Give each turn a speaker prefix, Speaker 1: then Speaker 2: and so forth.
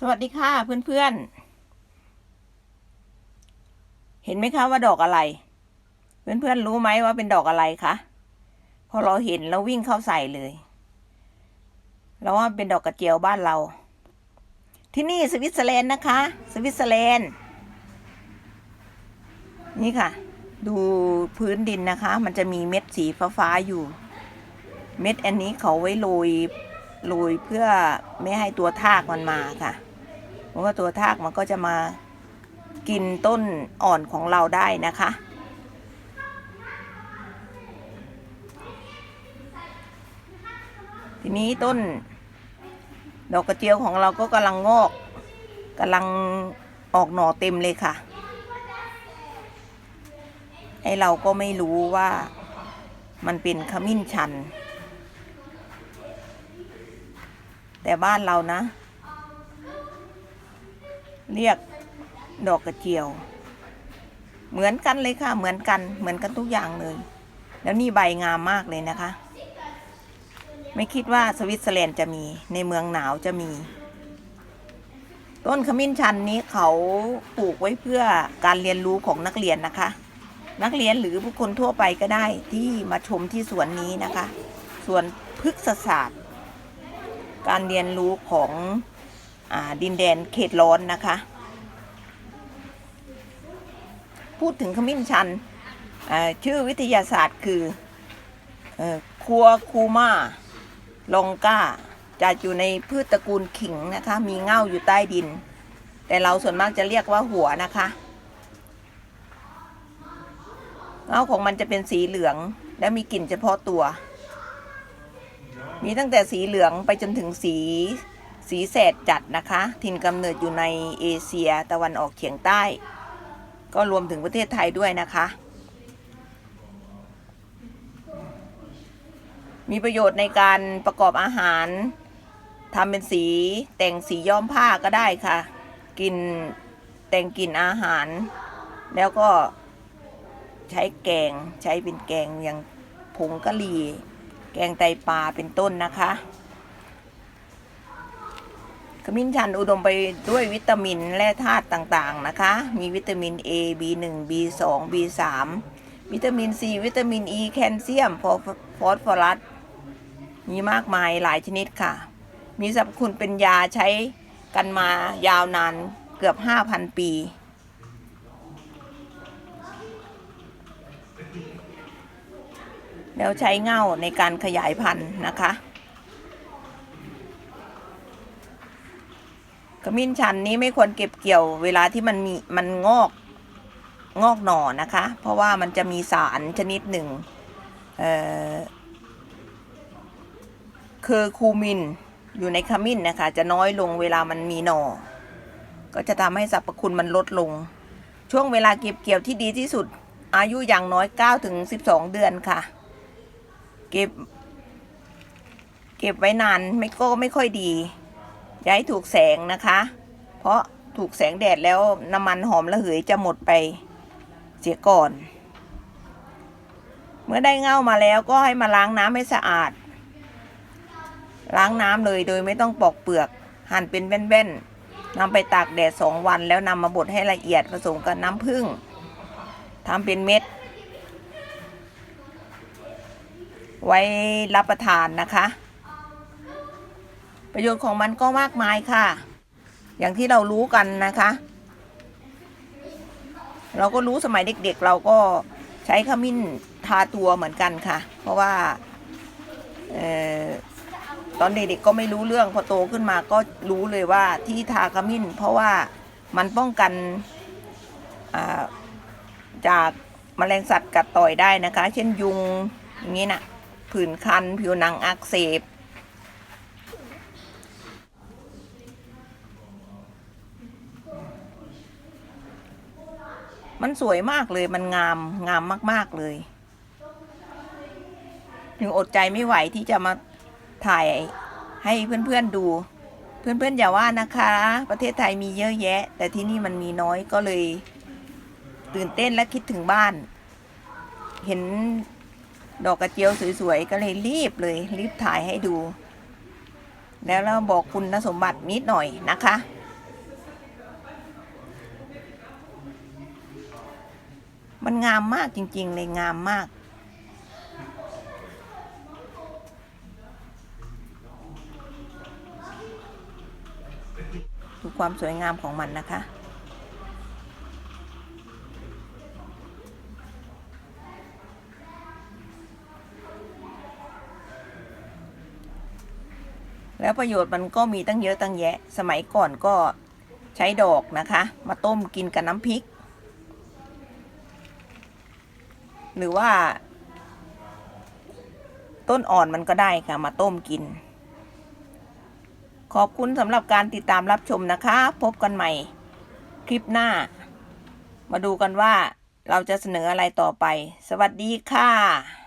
Speaker 1: สวัสดีค่ะเพื่อนๆ เห็นไหมคะว่าดอกอะไร เพื่อนๆรู้ไหมว่าเป็นดอกอะไรคะ พอเราเห็นเราวิ่งเข้าใส่เลย เราว่าเป็นดอกกระเจียวบ้านเรา ที่นี่สวิตเซอร์แลนด์นะคะ สวิตเซอร์แลนด์ นี่ค่ะ ดูพื้นดินนะคะ มันจะมีเม็ดสีฟ้าๆอยู่ เม็ดอันนี้เขาไว้โรยโรยเพื่อไม่ให้ตัวทากมันมาค่ะ เพราะว่าตัวทากมันก็จะมากินต้นอ่อนของเราได้นะคะ ทีนี้ต้น ดอกกระเจียวของเราก็กำลังงอกกำลังออกหน่อเต็มเลยค่ะ ไอเราก็ไม่รู้ว่ามันเป็นขมิ้นชัน แต่บ้านเรานะ เรียกดอกกระเจียว เหมือนกันเลยค่ะ เหมือนกัน เหมือนกันทุกอย่างเลย แล้วนี่ใบงามมากเลยนะคะ ไม่คิดว่าสวิตเซอร์แลนด์จะมี ในเมืองหนาวจะมี ต้นขมิ้นชันนี้เขาปลูกไว้เพื่อการเรียนรู้ของนักเรียนนะคะ นักเรียนหรือผู้คนทั่วไปก็ได้ที่มาชมที่สวนนี้นะคะ สวนพฤกษศาสตร์ การเรียนรู้ของ ดินแดนเขตร้อนนะคะ พูดถึงขมิ้นชันชื่อวิทยาศาสตร์คือเอ่อคัวคูมาลองกาจะอยู่ในพืชตระกูลขิงนะคะ มีเง่าอยู่ใต้ดิน แต่เราส่วนมากจะเรียกว่าหัวนะคะ เงาของมันจะเป็นสีเหลืองและมีกลิ่นเฉพาะตัว มีตั้งแต่สีเหลืองไปจนถึงสี สีแสดจัดนะคะถิ่นกำเนิดอยู่ในเอเชียตะวันออกเฉียงใต้ ก็รวมถึงประเทศไทยด้วยนะคะ มีประโยชน์ในการประกอบอาหารทำเป็นสีแต่งสีย้อมผ้าก็ได้ค่ะกินแต่งกินอาหาร แล้วก็ใช้แกงใช้เป็นแกงอย่างผงกะหรี่ แกงไตปลาเป็นต้นนะคะ ขมิ้นชันอุดมไปด้วยวิตามินและธาตุต่างๆนะคะ มีวิตามิน A B1 B2 B3 วิตามิน C วิตามิน E แคลเซียมฟอสฟอรัสมีมากมายหลายชนิดค่ะ มีสรรพคุณเป็นยาใช้กันมายาวนานเกือบ 5,000 ปี แล้วใช้เง่าในการขยายพันธุ์นะคะ มิ้นชันนี้ไม่ควรเก็บเกี่ยวเวลาที่มันมีมันงอกงอกหน่อนะคะ เพราะว่ามันจะมีสารชนิดหนึ่งเอ่อคือคูมินอยู่ในขมิ้นนะคะ จะน้อยลงเวลามันมีหน่อ ก็จะทำให้สรรพคุณมันลดลง ช่วงเวลาเก็บเกี่ยวที่ดีที่สุด อายุอย่างน้อย9ถึง12 เดือนค่ะ เก็บ เก็บไว้นานไม่ก็ไม่ค่อยดี ย่าให้ถูกแสงนะคะ เพราะถูกแสงแดดแล้วน้ำมันหอมระเหยจะหมดไปเสียก่อน เมื่อได้เง่ามาแล้วก็ให้มาล้างน้ำให้สะอาด ล้างน้ำเลยโดยไม่ต้องปอกเปลือก หั่นเป็นแว่นๆนำไปตากแดดสองวันแล้วนำมาบดให้ละเอียดผสมกับน้ำผึ้งทำเป็นเม็ด ไว้รับประทานนะคะ ประโยชน์ของมันก็มากมายค่ะ อย่างที่เรารู้กันนะคะ เราก็รู้สมัยเด็กๆ เราก็ใช้ขมิ้นทาตัวเหมือนกันค่ะ เพราะว่าเออตอนเด็กๆก็ไม่รู้เรื่องพอโตขึ้นมาก็รู้เลยว่าที่ทาขมิ้น เพราะว่ามันป้องกันจากแมลงสัตว์กัดต่อยได้นะคะ เช่นยุงอย่างนี้นะผื่นคัน ผิวหนังอักเสบ มันสวยมากเลย มันงาม งามมาก ๆเลย ถึงอดใจไม่ไหวที่จะมาถ่ายให้เพื่อนๆดู เพื่อนๆอย่าว่านะคะ ประเทศไทยมีเยอะแยะ แต่ที่นี่มันมีน้อยก็เลย ตื่นเต้นและคิดถึงบ้าน เห็นดอกกระเจียวสวยๆ ก็เลยรีบเลย รีบถ่ายให้ดู แล้วเราบอกคุณสมบัตินิดหน่อยนะคะ มันงามมากจริง ๆ เลยงามมาก ดูความสวยงามของมันนะคะแล้วประโยชน์มันก็มีตั้งเยอะตั้งแยะ สมัยก่อนก็ใช้ดอกนะคะ มาต้มกินกับน้ำพริก หรือว่า ต้นอ่อนมันก็ได้ค่ะ มาต้มกิน ขอบคุณสำหรับการติดตามรับชมนะคะ พบกันใหม่ คลิปหน้า มาดูกันว่าเราจะเสนออะไรต่อไป สวัสดีค่ะ